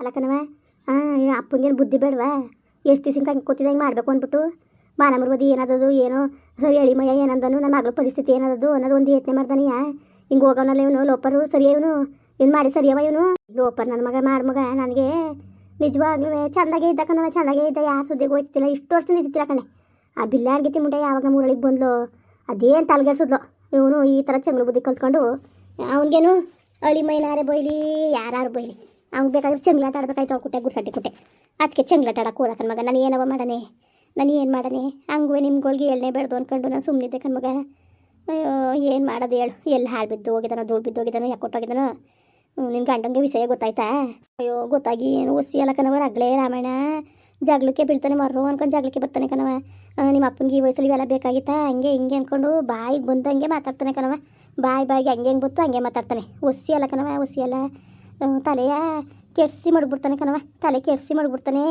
ಅಲ್ಲ ಕಣವ ಹಾಂ ಅಪ್ಪನಿಗೇನು ಬುದ್ಧಿ ಬೇಡವಾ? ಎಷ್ಟು ದಿವ್ಸ ಹಂಗೆ ಕೂತಿದ್ದ ಹಿಂಗೆ ಮಾಡಬೇಕು ಅಂದ್ಬಿಟ್ಟು. ಮಾನ ಬದಿ ಏನದದು, ಏನೋ, ಸರಿ ಎಳಿ ಮಯ್ಯ, ಏನಂದನು, ನನ್ನ ಮಗಳ ಪರಿಸ್ಥಿತಿ ಏನದದು ಅನ್ನೋದು ಒಂದು ಯೋಚನೆ ಮಾಡ್ದಾನಯ್ಯ ಹಿಂಗೆ ಹೋಗೋನಲ್ಲ ಇವನು, ಲೋಪರು, ಸರಿ ಇವನು. ಏನು ಮಾಡಿ ಸರಿಯವ ಇವನು? ಲೋಪರ್ ನನ್ನ ಮಗ, ಮಾಡ ಮಗ, ನನಗೆ. ನಿಜವಾಗ್ಲೂ ಚಂದಾಗೆ ಇದ್ದ ಕಣವ ಚಂದಾಗೆ ಇದ್ದ. ಯಾವ ಸುದ್ದಿಗೆ ಹೋಗ್ತಿಲ್ಲ ಇಷ್ಟು ವರ್ಷ ನಿಂತಿಲ್ಲ ಕಣೆ. ಆ ಬಿಲ್ಲಾಡ್ಗಿತಿ ಮುಂಡೆ ಯಾವಾಗ ಮೂರಳಿಗೆ ಬಂದ್ಲು, ಅದೇನು ತಲೆಗೆಡ್ಸಿದ್ಲು ಇವನು ಈ ಥರ ಚಂಗ್ಳು ಬುದ್ಧಿ ಕಲ್ತ್ಕೊಂಡು, ಅವನಿಗೇನು, ಅಳಿ ಮೈನಾರೆ ಬೈಲಿ ಯಾರು ಬೈಲಿ. ಅವ್ನು ಬೇಕಾದ್ರೆ ಚಂಗ್ಲಾಟ ಆಡ್ಬೇಕಾಯ್ತು ಅವ್ನು ಕುಟ್ಟೆ ಗುರ್ಸಟ್ಟಿ ಕುಟ್ಟೆ. ಅದಕ್ಕೆ ಚಂಗ್ಲಾಟ ಆಡಕ್ಕೆ ಮಗ. ನಾನು ಏನವ ಮಾಡನೆ? ನಾನು ಏನು ಮಾಡನೆ? ನಿಮ್ಮ ನಿಮ್ಗಳಿಗೆ ಎಳ್ಳೆ ಬೆಳೆದು ಅಂದ್ಕೊಂಡು ನಾನು ಸುಮ್ಮನಿದ್ದೆ ಕಣ್ಮಗ ಅಯ್ಯೋ, ಏನು ಮಾಡೋದು ಹೇಳು? ಎಲ್ಲಿ ಹಾಳು ಬಿದ್ದು ಹೋಗಿದ್ದಾನೋ ಧೂಳು ಬಿದ್ದು ಹೋಗಿದ್ದಾನೋ ಯಾಕೆ ಕೊಟ್ಟೋಗಿದ್ದಾನೋ ನಿನ್ನ ಗಂಡಂಗೆ ವಿಷಯ ಗೊತ್ತಾಯ್ತಾ? ಅಯ್ಯೋ, ಗೊತ್ತಾಗಿ ಏನು ಒಸಿ ಅಲ್ಲ ಕಣವ ರಗ್ಲೇ ರಾಮಾಯಣ ಜಗಳಕ್ಕೆ ಬೀಳ್ತಾನೆ ಮರ್ರೋ ಅನ್ಕೊಂಡು ಜಗಳಕ್ಕೆ ಬರ್ತಾನೆ ಕಣವ ನಿಮ್ಮ ಅಪ್ಪನಿಗೆ ಈ ವಯಸ್ಸಲ್ಲಿ ಇವೆಲ್ಲ ಬೇಕಾಗಿತ್ತಾ? ಹಂಗೆ ಹಿಂಗೆ ಅಂದ್ಕೊಂಡು ಬಾಯಿಗೆ ಬಂದಂಗೆ ಮಾತಾಡ್ತಾನೆ ಕಣವ ಬಾಯಿ ಬಾಯಿಗೆ ಹಂಗೆ ಹೆಂಗೆ ಬತ್ತು, ಹಂಗೆ ಮಾತಾಡ್ತಾನೆ. ಒಸಿ ಅಲ್ಲ ಕಣವ ಒಸಿ ಅಲ್ಲ. ತಲೆಯ ಕೆಡ್ಸಿ ಮಾಡ್ಬಿಡ್ತಾನೆ ಕಣವ ತಲೆ ಕೆಡ್ಸಿ ಮಾಡ್ಬಿಡ್ತಾನೆ.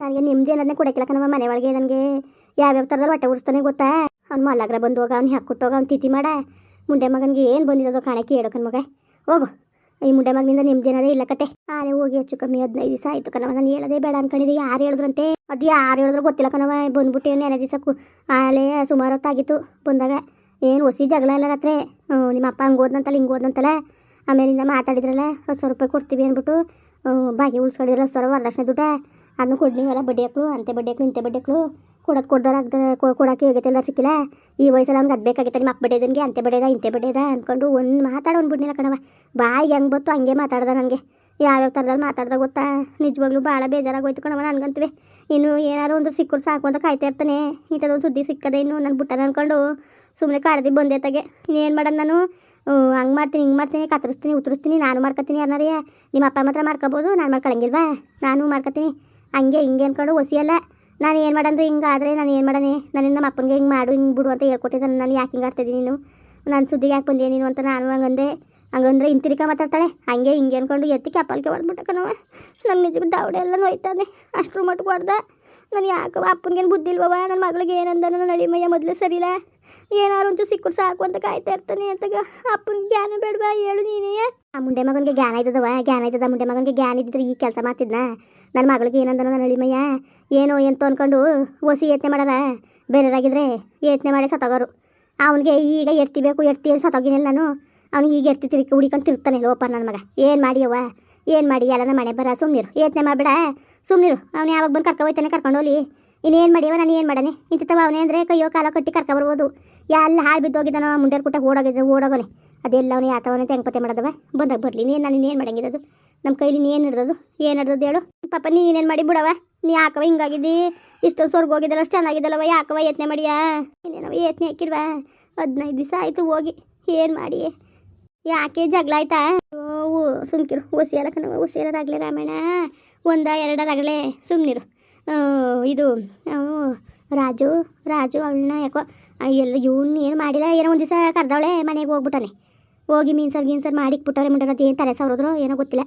ನನಗೆ ನಿಮ್ದು ಅನ್ನೋದನ್ನೇ ಕೊಡಕ್ಕಿಲ್ಲ ಕಣವ ಮನೆ ಒಳಗೆ ನನಗೆ. ಯಾವ್ಯಾವ ಥರದಲ್ಲಿ ಹೊಟ್ಟೆ ಉಡಿಸ್ತಾನೆ ಗೊತ್ತಾ? ಅವ್ನು ಮಲ್ಲಗ್ರ ಬಂದು ಹೋಗ ಅವ್ನು ಹಾಕ್ಕೊಟ್ಟೋಗ ಅವ್ನು ತಿಥಿ ಮಾಡ. ಮುಂಡೆ ಮಗನಿಗೆ ಏನು ಬಂದಿದ್ದೋ ಕಾಣಕ್ಕೆ ಹೇಳೋ ಮಗ. ಹೋಗು. ಈ ಮುಂಡೆ ಮಗನಿಂದ ನಿಮ್ದೇನದೇ ಇಲ್ಲ ಕತೆ. ಆಲೆ ಹೋಗಿ ಹೆಚ್ಚು ಕಮ್ಮಿ ಹದಿನೈದು ದಿವಸ ಆಯ್ತು ಕಣವ ನಾನು ಹೇಳೋದೇ ಬೇಡ ಅನ್ಕೊಂಡಿದ್ದೆ. ಯಾರು ಹೇಳಿದ್ರಂತೆ? ಅದು ಯಾರು ಹೇಳಿದ್ರು ಗೊತ್ತಿಲ್ಲ ಕಣವ ಬಂದ್ಬಿಟ್ಟು ನೆನೆ ದಿವಸಕ್ಕೂ. ಆಲೆ ಸುಮಾರು ಹೊತ್ತಾಗಿತ್ತು. ಬಂದಾಗ ಏನು ಹೊಸಿ ಜಗಳ ಇಲ್ಲ ರಾತ್ರಿ. ನಿಮ್ಮ ಅಪ್ಪ ಹಂಗೆ ಓದ್ನಂತಲ್ಲ ಹಿಂಗೆ ಹೋದ್ನಂತಲ್ಲ. ಆಮೇಲಿಂದ ಮಾತಾಡಿದ್ರಲ್ಲ, ಹತ್ತು ಸಾವಿರ ರೂಪಾಯಿ ಕೊಡ್ತೀವಿ ಅಂದ್ಬಿಟ್ಟು ಬಾಗಿ ಉಳ್ಸ್ಕೊಂಡಿದ್ರು ಹತ್ತು ಸಾವಿರ ವರದಕ್ಷಿಣೆ ದುಡ್ಡ, ಅದನ್ನು ಕೊಡ್ಲಿವಲ್ಲ ಬಡ್ಡಿ ಹಾಕ್ಳು, ಅಂತೆ ಬಡ್ಡಿ ಹಾಕ್ಳು ಇಂಥ ಬಡ್ಡಿ ಹಾಕ್ಳು. ಕೊಡೋದು ಕೊಡ್ದಾರ ಕೊಡೋಕೆ ಯೋಗ್ಯತೆ ಸಿಕ್ಕಿಲ್ಲ. ಈ ವಯಸ್ಸಲ್ಲಿ ಅವ್ನಿಗೆ ಅದು ಬೇಕಾಗಿತ್ತು ನಿಮ್ಮ ಅಪ್ಪ ಇದ್ದಂಗೆ ಅಂತೆ ಬಡ್ಡಿದ ಇಂತೆ ಬಡ್ಡಿದ ಅಂದ್ಕೊಂಡು ಒಂದು ಮಾತಾಡೋ ಅಂದ್ಬಿಡ್ನಿಲ್ಲ ಕಣವ ಬಾಯಿಗೆ ಹೆಂಗೆ ಬತ್ತು ಹಂಗೆ ಮಾತಾಡ್ದೆ ನನಗೆ ಯಾವ್ಯಾವ ಥರದಲ್ಲಿ ಮಾತಾಡ್ದ ಗೊತ್ತಾ? ನಿಜವಾಗ್ಲೂ ಭಾಳ ಬೇಜಾರಾಗೋಯ್ತು ಕಣವ ನನಗಂತವೆ. ಇನ್ನು ಏನಾರು ಒಂದು ಸಿಕ್ಕರು ಸಾಕು ಅಂತ ಕಾಯ್ತಾ ಇರ್ತಾನೆ. ಇಂಥದ್ದೊಂದು ಸುದ್ದಿ ಸಿಕ್ಕದೆ ಇನ್ನು ನನ್ನ ಬುಟ್ಟನ ಅನ್ಕೊಂಡು ಸುಮ್ಮನೆ ಕಾಡ್ದಿ ಬಂದೆ ಇನ್ನೇನು ಮಾಡೋದು ನಾನು? ಹಂಗೆ ಮಾಡ್ತೀನಿ, ಹಿಂಗೆ ಮಾಡ್ತೀನಿ, ಕತ್ತರಿಸ್ತೀನಿ, ಉತ್ತರಿಸ್ತೀನಿ, ನಾನು ಮಾಡ್ಕೊತೀನಿ ಅನ್ನೋರಿ. ನಿಮ್ಮ ಅಪ್ಪ ಮಾತ್ರ ಮಾಡ್ಕೋಬೋದು, ನಾನು ಮಾಡ್ಕೊಳಂಗಿಲ್ವಾ? ನಾನು ಮಾಡ್ಕೊತೀನಿ. ಹಂಗೆ, ಹಿಂಗೆ ಅನ್ಕೊಂಡು ಒಸಿಯಲ್ಲ ನಾನು ಏನು ಮಾಡಂದ್ರೆ ಹಿಂಗೆ ಆದರೆ ನಾನು ಏನು ಮಾಡೋಣ ನಾನು ನಮ್ಮ ಅಪ್ಪನಿಗೆ ಹಿಂಗೆ ಮಾಡು, ಹಿಂಗೆ ಬಿಡು ಅಂತ ಹೇಳ್ಕೊಟ್ಟಿದ್ದೆ ನಾನು ಯಾಕೆ ಹಿಂಗೆ ಆಡ್ತಿದ್ದೀನಿ ನೀನು? ನಾನು ಸುದ್ದಿಗೆ ಯಾಕೆ ಬಂದೆ ನೀನು ಅಂತ ನಾನು ಹಂಗಂದೆ. ಹಂಗಂದ್ರೆ ಇಂತಿರಿಕ ಮಾತಾಡ್ತಾಳೆ. ಹಂಗೆ, ಹಿಂಗೆ ಅಂದ್ಕೊಂಡು ಎತ್ತಿಕೆ ಕಪ್ಪಲ್ಗೆ ಹೊಡೆದ್ಬಿಟ್ಟ ನಾವು ನನ್ನ ನಿಜಕ್ಕೆ ದಾವಡೆ ಎಲ್ಲ ನೋಯ್ತಾನೆ. ಅಷ್ಟು ಮಟ್ಟಿಗೆ ಹೊಡೆದ ನಾನು ಯಾಕೆ ಅಪ್ಪನಿಗೇನು ಬುದ್ಧಿ ಇಲ್ವವ ನನ್ನ ಮಗಳಿಗೆ ಏನಂದನು ನನ್ನ ಅಳಿಮಯ್ಯ, ಮೊದಲು ಸರಿಲ್ಲ ಏನಾರು ಒಂಚೂರು ಸಿಕ್ಕರು ಸಾಕು ಅಂತ ಕಾಯ್ತಾ ಇರ್ತಾನೆ ಅಂತ ಅಪ್ಪನ ಜ್ಞಾನ ಬೇಡವಾ ಹೇಳು ನೀನೇ. ಆ ಮುಂಡೆ ಮಗನಿಗೆ ಜ್ಞಾನ ಇದ್ದದವ, ಜ್ಞಾನ ಆಯ್ತದ ಮುಂಡೆ ಮಗನಿಗೆ ಜ್ಞಾನ ಇದ್ದಿದ್ರೆ ಈ ಕೆಲಸ ಮಾಡ್ತಿದ್ನ? ನನ್ನ ಮಗಳಿಗೆ ಏನಂದನ ನನ್ನ ಅಳಿಮಯ್ಯ? ಏನೋ ಎಂತ ಅನ್ಕೊಂಡು ಒಸಿ ಯತ್ನೆ ಮಾಡಾರ ಬೇರೆದಾಗಿದ್ರೆ ಯತ್ನೆ ಮಾಡಿ ಸತ್ತೋಗೋರು. ಅವನಿಗೆ ಈಗ ಎಡ್ತಿಬೇಕು ಎರ್ತಿ ಸತ್ತೋಗಿನಿಲ್ಲ ನಾನು. ಅವ್ನಿಗೆ ಈಗ ಎರ್ತಿ ತಿರುಗಿ ಹುಡಿಕೊಂಡು ತಿರ್ತಾನೆ ಲೋಪ ನನ್ನ ಮಗ. ಏನು ಮಾಡಿಯವ್ವ ಏನು ಮಾಡಿ? ಎಲ್ಲ ಮನೆ ಬರ ಸುಮ್ಮನಿರು ಯತ್ನೆ ಮಾಡಬೇಡ. ಸುಮ್ಮನಿರು ಅವ್ನು ಯಾವಾಗ ಬಂದು ಕರ್ಕೊ ಹೋಯ್ತಾನೆ ಕರ್ಕೊಂಡು ಹೋಗ್ಲಿ. ಇನ್ನೇನು ಮಾಡಿಯವ ನಾನು ಏನು ಮಾಡನೆ ಇಂಥವ ಅವನೇ ಅಂದರೆ ಕೈಯೋ ಕಾಲ ಕಟ್ಟಿ ಕರ್ಕೊ ಬರ್ಬೋದು. ಎಲ್ಲ ಹಾಳು ಬಿದ್ದೋಗಿದ್ದಾನೋ ಮುಂಡೇರ್ ಕುಟ್ಟ ಓಡೋಗಿದ್ದ ಓಡೋಗೋನೆ. ಅದೆಲ್ಲ ಅವನೇ ಆತವನೇ ಹೆಂಗೆ ಪತ್ತೆ ಮಾಡೋದವ. ಬಂದಾಗ ಬರಲಿ, ನೀನು ನಾನು ಇನ್ನೇನು ಮಾಡಂಗಿರೋದು ನಮ್ಮ ಕೈಲಿ ನೀನು ಹಿಡ್ದದು? ಏನು ಹಿಡ್ದದು ಹೇಳು? ಪಾಪ ನೀನೇನು ಮಾಡಿ ಬಿಡವ? ನೀ ಯಾಕವ ಹಿಂಗಾಗಿದ್ದಿ? ಇಷ್ಟೊಂದು ಸ್ವರ್ಗ ಹೋಗಿದ್ದಲ್ಲ, ಅಷ್ಟು ಚೆನ್ನಾಗಿದ್ದಲ್ಲವ, ಯಾಕವ ಯತ್ನೆ ಮಾಡಿಯಾ? ಇನ್ನೇನವ ಯತ್ನೆ ಹಾಕಿಲ್ವಾ ಹದಿನೈದು ದಿವಸ ಆಯಿತು ಹೋಗಿ, ಏನು ಮಾಡಿ ಯಾಕೆ ಜಗಳ ಆಯ್ತಾ? ಓ ಸುಮ್ಕಿರು ಹುಸಿಯಲ್ಲ ಕಣವ ಒಸಿಯಲ್ಲಾಗಲೇ ರಾಮಾಯಣ ಒಂದ ಎರಡರಾಗಲೇ ಸುಮ್ಮನಿರು ಇದು ರಾಜು ರಾಜು ಅವಳನ್ನ ಯಾಕೋ ಎಲ್ಲ ಇವ್ನು ಏನು ಮಾಡಿಲ್ಲ, ಏನೋ ಒಂದು ದಿವಸ ಕರೆದವಳೆ ಮನೆಗೆ ಹೋಗ್ಬಿಟ್ಟಾನೆ. ಹೋಗಿ ಮೀನ್ಸರ್ ಗೀನ್ಸರ್ ಮುಂಡೆ ಅದು ಏನು ತಲೆ ಸಾವಿರದ್ರು ಏನೋ ಗೊತ್ತಿಲ್ಲ.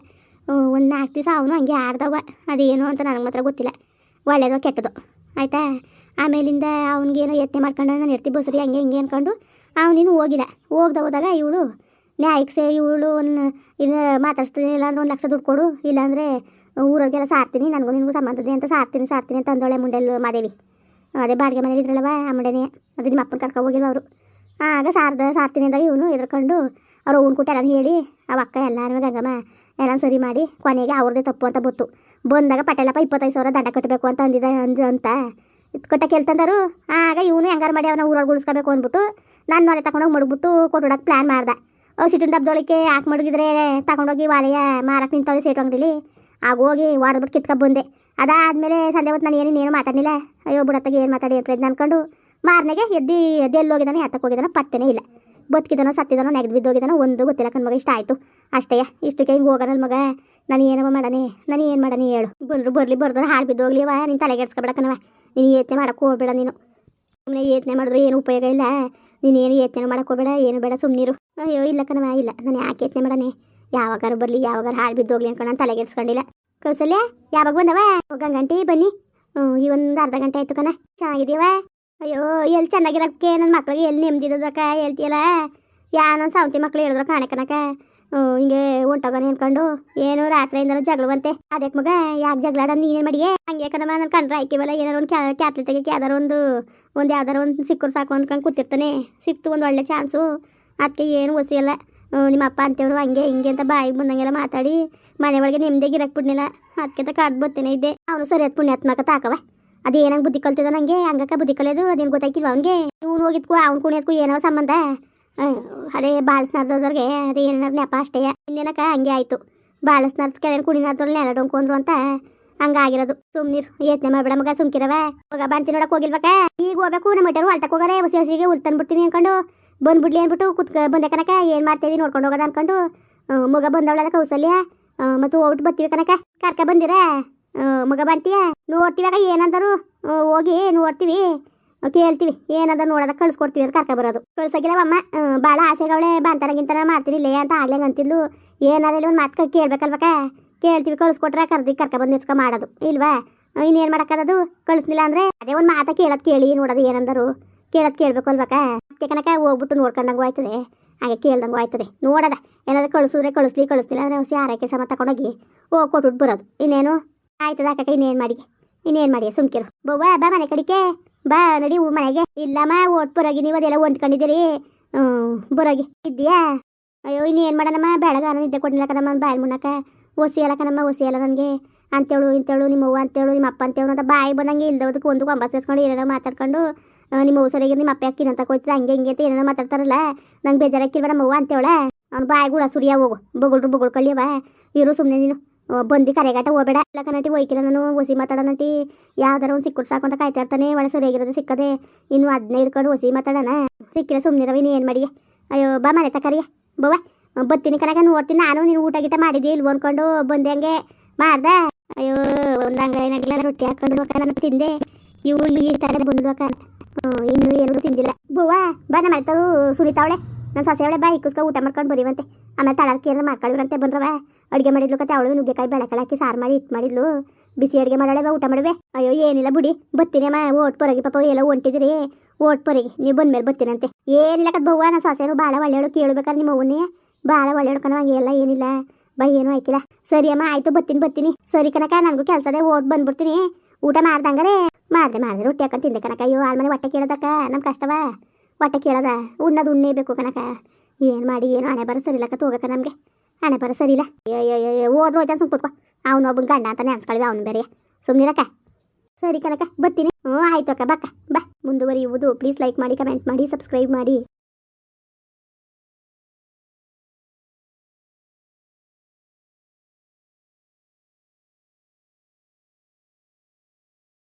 ಒಂದು ನಾಲ್ಕು ದಿವಸ ಅವನು ಹಂಗೆ ಆಡ್ದವ ಅದೇನು ಅಂತ ನನಗೆ ಮಾತ್ರ ಗೊತ್ತಿಲ್ಲ. ಒಳ್ಳೇದೋ ಕೆಟ್ಟದೋ. ಆಯಿತಾ? ಆಮೇಲಿಂದ ಅವ್ನಿಗೇನೋ ಎತ್ತೆ ಮಾಡ್ಕೊಂಡು ನಾನು ಇರ್ತಿ ಬಸ್ರಿ ಹಂಗೆ ಹಿಂಗೆ ಅಂದ್ಕೊಂಡು ಅವನೇನು ಹೋಗಿಲ್ಲ. ಹೋಗ್ದ ಹೋದಾಗ ಇವಳು ನ್ಯಾಯಕ್ಕೆ ಸೇ ಇವಳು ಒಂದು, ಇಲ್ಲ ಮಾತಾಡ್ಸ್ತೀನಿ, ಇಲ್ಲಾಂದ್ರೆ ಒಂದು ಲಕ್ಷ ದುಡ್ಡು ಕೊಡು, ಇಲ್ಲಾಂದರೆ ಊರವ್ರಿಗೆಲ್ಲ ಸಾರ್ತೀನಿ, ನನಗೂ ನಿನಗೂ ಸಂಬಂಧದೆ ಅಂತ ಸಾರ್ತೀನಿ ಸಾರ್ತೀನಿ ಅಂತ ಅಂದೋಳೆ ಮುಂಡೆಲ್ ಮಾದೇವಿ. ಅದೇ ಬಾಡಿಗೆ ಮನೇಲಿ ಇದ್ರಲ್ಲವ ಆ ಮುಂಡೆನೇ, ಅದು ನಿಮ್ಮ ಅಪ್ಪನ ಕರ್ಕೊ ಹೋಗಿಲ್ವ ಅವರು. ಆಗ ಸಾರ್ದ, ಸಾರ್ತೀನಿ ಅಂದಾಗ ಇವನು ಎದ್ರಕೊಂಡು ಅವ್ರು ಅವ್ನ ಕುಟ್ಟ ಎಲ್ಲ ಹೇಳಿ, ಅವ ಅಕ್ಕ ಎಲ್ಲ ಗಂಗಮ್ಮ ಎಲ್ಲ ಸರಿ ಮಾಡಿ, ಕೊನೆಗೆ ಅವ್ರದ್ದೇ ತಪ್ಪು ಅಂತ ಬತ್ತು. ಬಂದಾಗ ಪಟೇಲಪ್ಪ ಇಪ್ಪತ್ತೈದು ಸಾವಿರ ದಂಡ ಕಟ್ಟಬೇಕು ಅಂತ ಅಂದಿದ್ದ ಅಂದ, ಅಂತ. ಕಟ್ಟ ಕೇಳ್ತಂದರು ಆಗ ಇವನು ಹೆಂಗಾರು ಮಾಡಿ ಅವನ ಊರೊಳಗೆ ಉಳಿಸ್ಕೋಬೇಕು ಅಂದ್ಬಿಟ್ಟು ನಾನು ಮನೆ ತಗೊಂಡೋಗಿ ಮಡಗ್ಬಿಟ್ಟು ಕೊಟ್ಟೋಡಕ್ಕೆ ಪ್ಲ್ಯಾನ್ ಮಾಡ್ದೆ. ಅವು ಸಿಟ್ಟಿನ ಡಬ್ದೊಳಕ್ಕೆ ಹಾಕಿ ಮಡಗಿದ್ರೆ ತಗೊಂಡೋಗಿ ವಾಲೆಯ ಮಾರಕ್ಕೆ ನಿಂತವ್ರು ಸೇಟು ಅಂಗಡಿಲಿ. ಆಗ ಹೋಗಿ ಹೊಡೆದ್ಬಿಟ್ಟು ಕಿತ್ಕೊಂಡು ಬಂದೆ. ಅದಾದಮೇಲೆ ಸಂಜೆ ಹೊತ್ತು ನಾನು ಏನೇನು ಏನು ಮಾತಾಡಲಿಲ್ಲ. ಅಯ್ಯೋ ಬಿಡತ್ತಾಗ, ಏನು ಮಾತಾಡಿ ಏನು ಪ್ರಯತ್ನ ಅಂದ್ಕೊಂಡು ಮಾರನೆಗೆ ಎದ್ದಿ, ಎದ್ದು ಎಲ್ಲಿ ಹೋಗಿದ್ದಾನೆ ಹತ್ತಕ್ಕೆ ಹೋಗಿದ್ದಾನೋ ಪತ್ತೆನೇ ಇಲ್ಲ. ಬದುಕಿದಾನೋ ಸತ್ತಿದಾನೋ ನೆಗೆದು ಬಿದ್ದೋಗಿದ್ದಾನೋ, ಒಂದು ಗೊತ್ತಿಲ್ಲ ಕಣ್ ಮಗ ಇಷ್ಟ ಆಯಿತು. ಅಷ್ಟೇ ಇಷ್ಟಕ್ಕೆ ಹಿಂಗೆ ಹೋಗೋಣಲ್ ಮಗ. ನಾನು ಏನವ ಮಾಡನೆ, ನಾನು ಏನು ಮಾಡನೆ ಹೇಳು. ಬಂದರು ಬರಲಿ, ಬರ್ದ್ರೆ ಹಾಳು ಬಿದ್ದೋಗ್ಲಿವ ನೀನು ತಲೆಗೆಡ್ಸ್ಕೊಬೇಡ ಕಣವ ನೀನು ಯೋಚನೆ ಮಾಡಕ್ಕೆ ಹೋಗ್ಬೇಡ ನೀನು. ಸುಮ್ಮನೆ ಯೋಚನೆ ಮಾಡಿದ್ರು ಏನು ಉಪಯೋಗ ಇಲ್ಲ. ನೀನು ಏನು ಯೋಚನೆ ಮಾಡಕ್ಕೆ ಹೋಗ್ಬೇಡ, ಏನು ಬೇಡ ಸುಮ್ಮನಿರು ಅಯ್ಯೋ, ಇಲ್ಲ ಕಣವ ಇಲ್ಲ. ನಾನು ಯಾಕೆ ಯೋಚನೆ ಮಾಡನೆ? ಯಾವಾಗಾರು ಬರಲಿ, ಯಾವಾಗಾರು ಹಾಳು ಬಿದ್ದೋಗ್ಲಿ ಅನ್ಕೊಂಡು ನಾನು ತಲೆಗೆಡ್ಸ್ಕೊಂಡಿಲ್ಲ ಕೌಸಲ್ಯ, ಯಾವಾಗ ಬಂದವ? ಗಂಗಂಟಿ ಬನ್ನಿ. ಹ್ಞೂ ಈ ಒಂದು ಅರ್ಧ ಗಂಟೆ ಆಯ್ತು ಕಣ. ಚೆನ್ನಾಗಿದೀವ ಅಯ್ಯೋ ಎಲ್ಲಿ ಚೆನ್ನಾಗಿರೋಕ್ಕೆ ನನ್ನ ಮಕ್ಳಿಗೆ ಎಲ್ಲಿ ನೆಮ್ಮದಿದಕ್ಕ ಹೇಳ್ತೀಯಲ್ಲ? ಯಾನೊಂದು ಸಾವಂತಿ ಮಕ್ಳು ಹೇಳಿದ್ರು ಕಾಣೆ ಕನಕ ಹಿಂಗೆ ಹೊಂಟೋಗೋಣ ಅನ್ಕೊಂಡು. ಏನು ರಾತ್ರಿಯಿಂದ ಜಗಳವಂತೆ. ಅದಕ್ಕೆ ಮಗ, ಯಾಕೆ ಜಗಳಾಡ ನೀನೇನು ಮಾಡಿಯೇ? ಹಂಗೆ ಕಣಮ್ಮ ನನ್ನ ಕಂಡ್ರೆ ಆಯ್ಕೆವಲ್ಲ ಏನಾರು ಒಂದು ಕ್ಯಾ, ಕ್ಯಾತ್ಲಿ ತೆಗಿಯಕ್ಕೆ ಯಾವ್ದಾರು ಒಂದು ಒಂದು ಯಾವ್ದಾರ ಒಂದು ಸಿಕ್ಕರು ಸಾಕು ಅಂದ್ಕೊಂಡು ಕೂತಿರ್ತಾನೆ. ಸಿಕ್ತು ಒಂದು ಒಳ್ಳೆ ಚಾನ್ಸು. ಅದಕ್ಕೆ ಏನು ಒಸಿಯಲ್ಲ ನಿಮ್ಮ ಅಪ್ಪ ಅಂತೇವ್ರು ಹಂಗೆ ಹಿಂಗೆ ಅಂತ ಬಾಯಿಗೆ ಬಂದಂಗೆಲ್ಲ ಮಾತಾಡಿ ಮನೆ ಒಳಗೆ ನೆಮ್ಮದಿಗೆ ಇರಕ್ಕೆ ಬಿಡ್ನಿಲ್ಲ. ಅದಕ್ಕೆ ಕಾದ್ ಬರ್ತೇನೆ ಇದ್ದೆ. ಅವನು ಸರಿಯಾದ ಪುಣ್ಯಾತ್ಮಕ ತಾಕವ ಅದೇನಂಗೆ ಬುದ್ಧಿ ಕಲ್ತಿದ ನಂಗೆ, ಹಂಗಕ್ಕ ಬುದ್ಧಿ ಕಲಿಯೋದು, ಅದೇನು ಗೊತ್ತಾಗಿಲ್ವ ಅವ್ನಿಗೆ. ಇವ್ನು ಹೋಗಿದ್ಕು, ಅವ್ನು ಕುಣಿಯೋದಕ್ಕೂ ಏನೋ ಸಂಬಂಧ. ಅದೇ ಬಾಳಸ್ನಾರ್ದವ್ರಿಗೆ ಅದೇ ಏನಾರು ನೆಪ ಅಷ್ಟೇ. ಇನ್ನೇನಕ್ಕ, ಹಂಗೆ ಆಯಿತು. ಬಾಳಸ್ನಾರ್ದ ಕೆರೆ ಕುಣಿನಾರ್ದವ್ರು ನೆಲ ಡೊಂಕೊಂಡ್ರು ಅಂತ ಹಂಗಾಗಿರೋದು. ಸುಮ್ನಿರು ಯೋಚನೆ ಮಾಡ್ಬೇಡ ಮಗ ಸುಮ್ಕಿರವ ಮಗ ಬಂತಿ ನೋಡಕ್ ಹೋಗಿಲ್ಬೇಕ ಈಗ ಹೋಗ್ಬೇಕು, ನಮ್ಮ ಮಟರು ಹೊಲ್ಟಕ್ ಹೋಗಾರೆ, ಹಸಿ ಹಸಿಗೆ ಉಲ್ತನ್ ಬಿಡ್ತೀನಿ ಅನ್ಕೊಂಡು. ಬಂದ್ಬಿಡ್ಲಿ ಅನ್ಬಿಟ್ಟು ಕುತ್ಕ ಬಂದೆ ಕನಕ ಏನು ಮಾಡ್ತಾ ಇದೀನಿ ನೋಡ್ಕೊಂಡು ಹೋಗೋದ ಅನ್ಕೊಂಡು. ಆ, ಮಗ ಬಂದವಳಲ್ಲ ಕೌಸಲ್ಯ. ಮತ್ತು ಹೋಗ್ಬಿಟ್ಟು ಬರ್ತೀವಿ ಕನಕ ಕರ್ಕ ಬಂದಿರ? ಮಗ ಬರ್ತೀಯ ನೋಡ್ತೀವಾಗ ಏನಂದರು? ಹೋಗಿ ನೋಡ್ತೀವಿ. ಕೇಳ್ತೀವಿ. ಏನದ ನೋಡೋದ ಕಳ್ಸ್ಕೊಡ್ತೀವಿ ಅಂತ ಕರ್ಕ ಬರೋದು. ಕಳ್ಸೋಗಿಲ್ಲವಮ್ಮ ಭಾಳ ಆಸೆಗಳೇ ಗಿಂತ ಮಾಡ್ತೀನಿ ಇಲ್ಲೇ ಅಂತ ಆಗ್ಲಂಗೆ ಅಂತಿದ್ಲು. ಏನಾರ ಒಂದು ಮಾತು ಕೇಳ್ಬೇಕಲ್ವಕ ಕೇಳ್ತೀವಿ ಕಳ್ಸ್ಕೊಟ್ರೆ ಕರ್ದಿ ಕರ್ಕ ಬಂದು ನಿಸ್ಕೊ ಮಾಡೋದು. ಇಲ್ವಾ? ಇನ್ನೇನು ಮಾಡೋಕ್ಕದದು ಕಳಿಸ್ಲಿಲ್ಲ ಅಂದ್ರೆ ಅದೇ ಒಂದು ಮಾತ ಕೇಳೋದು ಕೇಳಿ ನೋಡೋದು ಏನಂದರು. ಕೇಳೋದು ಕೇಳ್ಬೇಕು ಅಲ್ವಕ ಅದಕ್ಕೆ ಹೋಗ್ಬಿಟ್ಟು ನೋಡ್ಕೊಂಡಂಗೂ ಆಯ್ತದೆ. ಹಾಗೆ ಕೇಳ್ದಂಗೂ ಆಯ್ತದೆ. ನೋಡದ. ಏನಾದ್ರು ಕಳಿಸಿದ್ರೆ ಕಳಿಸ್ಲಿ, ಕಳಿಸ್ಲಿಲ್ಲ ಅಂದ್ರೆ ಹೊಸ ಆರೈಕೆ ಸಮ ತಗೊಂಡೋಗಿ ಹೋಗಿ ಕೊಟ್ಬಿಟ್ಟು ಬರೋದು. ಇನ್ನೇನು? ಆಯ್ತದ ಅಕ್ಕ ಇನ್ನೇನು ಮಾಡಿ ಇನ್ನೇನು ಮಾಡಿ ಸುಮ್ಕಿರು. ಬವ್ವ, ಬಾ ಮನೆ ಕಡಿಕೆ. ಬಾ, ನಡಿ ಮನೆಗೆ. ಇಲ್ಲಮ್ಮ ಓಟ್ ಬರೋಗಿ ನೀವು ಅದೆಲ್ಲ ಹೊಂಟ್ಕೊಂಡಿದ್ದೀರಿ. ಹ್ಞೂ ಬರೋಗಿ. ಇದ್ದೀಯಾ? ಅಯ್ಯೋ, ಇನ್ನೇನು ಮಾಡೋಣಮ್ಮ? ಬೆಳಗಾನ ನಿದ್ದೆ ಕೊಡ್ಲಿಲ್ಲ ಕಣಮ್ಮ ಬಾಯಿ ಮುನ್ನಕ. ಒಸಿ ಅಲ್ಲ ಕಣಮ್ಮ ಒಸಿ ಅಲ್ಲ ನನಗೆ. ಅಂತೇಳು ಇಂತೇಳು ನಿಮ್ಮ ಅಂತೇಳು ನಿಮ್ಮ ಅಪ್ಪ ಅಂತೇಳು ಅಂತ ಬಾಯಿ ಬಂದಂಗೆ ಇಲ್ದೋದಕ್ಕೆ ಒಂದು ಕೊಂಬ ಸೇರಿಸ್ಕೊಂಡು ಏನೇನೋ ಮಾತಾಡ್ಕೊಂಡು ನಿಮ್ಮ ಹುಷಾರಿಗೆ ನಿಮ್ಮ ಅಪ್ಪ ಅಕ್ಕಿನ ಅಂತ ಕೊಯ್ತಾ ಹಂಗೆ ಹಿಂಗೆ ಅಂತ ಏನೇನೋ ಮಾತಾಡ್ತಾರಲ್ಲ ನಂಗೆ ಬೇಜಾರಾಕಿಲ್ವ ನಮ್ಮ ಅವ್ವ ಅಂತೇವಳೆ. ಅವ್ನು ಬಾಯಿ ಕೂಡ ಸುರಿಯ ಹೋಗು ಬೊಗಳ್ರು ಬೊಗಳು ಕಳಿಯವ ಇರು ಸುಮ್ಮನೆ ನೀನು. ಬಂದು ಕರೆಗಾಟ ಹೋಗಬೇಡ. ಇಲ್ಲ ಕನ್ನಟಿ ಹೋಯ್ಕಿಲ್ಲ ನಾನು ಹೊಸಿ ಮಾತಾಡೋಣಟಿ ಯಾವ್ದಾರ ಒಂದು ಸಿಕ್ಕುರು ಸಾಕು ಅಂತ ಕಾಯ್ತಾ ಇರ್ತಾನೆ ಒಳ್ಳೆ ಸರಿಯಾಗಿರೋದು ಸಿಕ್ಕದೆ. ಇನ್ನು ಅದನ್ನ ಹಿಡ್ಕೊಂಡು ಒಸಿ ಮಾತಾಡೋಣ. ಸಿಕ್ಕಿಲ್ಲ ಸುಮ್ಮನಿರವ ನೀನು ಏನು ಮಾಡಿಯ? ಅಯ್ಯೋ ಬಾ ಮನೆ ತಕರಿಯ ಬವ್ವ ಬತ್ತೀನಿ ಕನಕ ನೋಡ್ತೀನಿ ನಾನು ನೀನು ಊಟ ಗೀಟ ಮಾಡಿದ್ದೆ ಇಲ್ಲಿ ಅನ್ಕೊಂಡು ಬಂದೆ ಹಂಗೆ. ಮಾಡ್ದೆ? ಅಯ್ಯೋ ಒಂದು ಅಂಗಡಿನಾಗಿಲ್ಲ ರೊಟ್ಟಿ ಹಾಕೊಂಡು ಹೋಗೋಣ ತಿಂದೆ. ಇವಳು ಈ ಥರ ಬಂದ್ಲು ಅಕ್ಕ ಹ್ಮ್, ಇನ್ನು ಏನು ತಿಂದಿಲ್ಲ. ಬವ್ವ ಬಾ ನಮ್ಮ ಆಯ್ತವು ಸುರಿತಾವಳೆ ನನ್ನ ಸೊಸೆಯವಳೆ ಬಾ ಇಕ್ಕಸ್ಕೊ ಊಟ ಮಾಡ್ಕೊಂಡು ಬರೀವಂತೆ. ಆಮೇಲೆ ತಳಕ್ಕೆ ಏನಾರು ಮಾಡ್ಕೊಳ್ರಂತೆ ಬಂದ್ರವ. ಅಡುಗೆ ಮಾಡಿದ್ಲು ಕತೆ, ಅವಳು ನುಗ್ಗೆಕಾಯಿ ಬೆಳಕಾಳು ಹಾಕಿ ಸಾರು ಮಾಡಿ ಇಟ್ಟು ಮಾಡಿದ್ಲು. ಬಿಸಿ ಅಡುಗೆ ಮಾಡಾಳೆ ಬಾ, ಊಟ ಮಾಡುವೆ. ಅಯ್ಯೋ, ಏನಿಲ್ಲ ಬುಡಿ, ಬತ್ತೀನಿ ಅಮ್ಮ. ಓಟ್ ಪೊರಗಿ ಪಾಪ, ಎಲ್ಲ ಹೊಂಟಿದ್ರಿ. ಓಟ್ ಪೊರಗಿ, ನೀವು ಬಂದ್ಮೇಲೆ ಬತ್ತೀನಂತೆ. ಏನಿಲ್ಲ ಕತ್ ಬವ್ವ ನನ್ನ ಸೊಸೆನು ಭಾಳ ಒಳ್ಳೆಯಳು ಕೇಳ್ಬೇಕಾದ್ರೆ ನಿಮ್ಮ ಅವನೇ ಭಾಳ ಒಳ್ಳೆಯಳು ಕಣ, ಹಂಗೆ ಎಲ್ಲ ಏನಿಲ್ಲ. ಬಾ, ಏನೂ ಆಯ್ಕಿಲ್ಲ. ಸರಿ ಅಮ್ಮ, ಆಯ್ತು, ಬತ್ತೀನಿ ಬತ್ತೀನಿ. ಸರಿ ಕನಕ ನನಗೂ ಕೆಲಸದೇ, ಓಟ್ ಬಂದ್ಬಿಡ್ತೀನಿ. ಊಟ ಮಾಡ್ದಂಗಾರೆ. ಮಾಡ್ದೆ ಮಾಡ್ದೆ ರೊಟ್ಟಿ ಹಾಕೊಂಡು ತಿಂದೆ ಕನಕ ಅಯ್ಯೋ ಆಳ್ಮನೆ ಹೊಟ್ಟೆ ಕೇಳೋದಕ್ಕ ನಮ್ಮ ಕಷ್ಟವ. ಹೊಟ್ಟೆ ಕೇಳದ, ಉಣ್ಣದು ಉಣ್ಣೇಬೇಕು ಕನಕ ಏನು ಮಾಡಿ, ಏನು ಹಣೆ ಬರ ಸರಿ ಇಲ್ಲಕ್ಕ ತೋಗಕ್ಕ ನಮಗೆ. ಹಣೆ ಬರ ಸರಿ ಇಲ್ಲ. ಹೋದ್ರು ಹೋಯ್ತಾನೆ ಸುಮ್ ಅವನು ಒಬ್ಬನ ಗಂಡ ಅಂತ ನೆನ್ಸ್ಕೊಳ್ಳಿ ಅವ್ನು ಬೇರೆ ಸುಮ್ಮನಿರಕ್ಕ ಸರಿ ಕನಕ ಬರ್ತೀನಿ ಹ್ಞೂ ಆಯ್ತು ಅಕ್ಕ ಬಕ್ಕ ಬಾ ಮುಂದುವರಿಯುವುದು ಪ್ಲೀಸ್ ಲೈಕ್ ಮಾಡಿ ಕಮೆಂಟ್ ಮಾಡಿ ಸಬ್ಸ್ಕ್ರೈಬ್ ಮಾಡಿ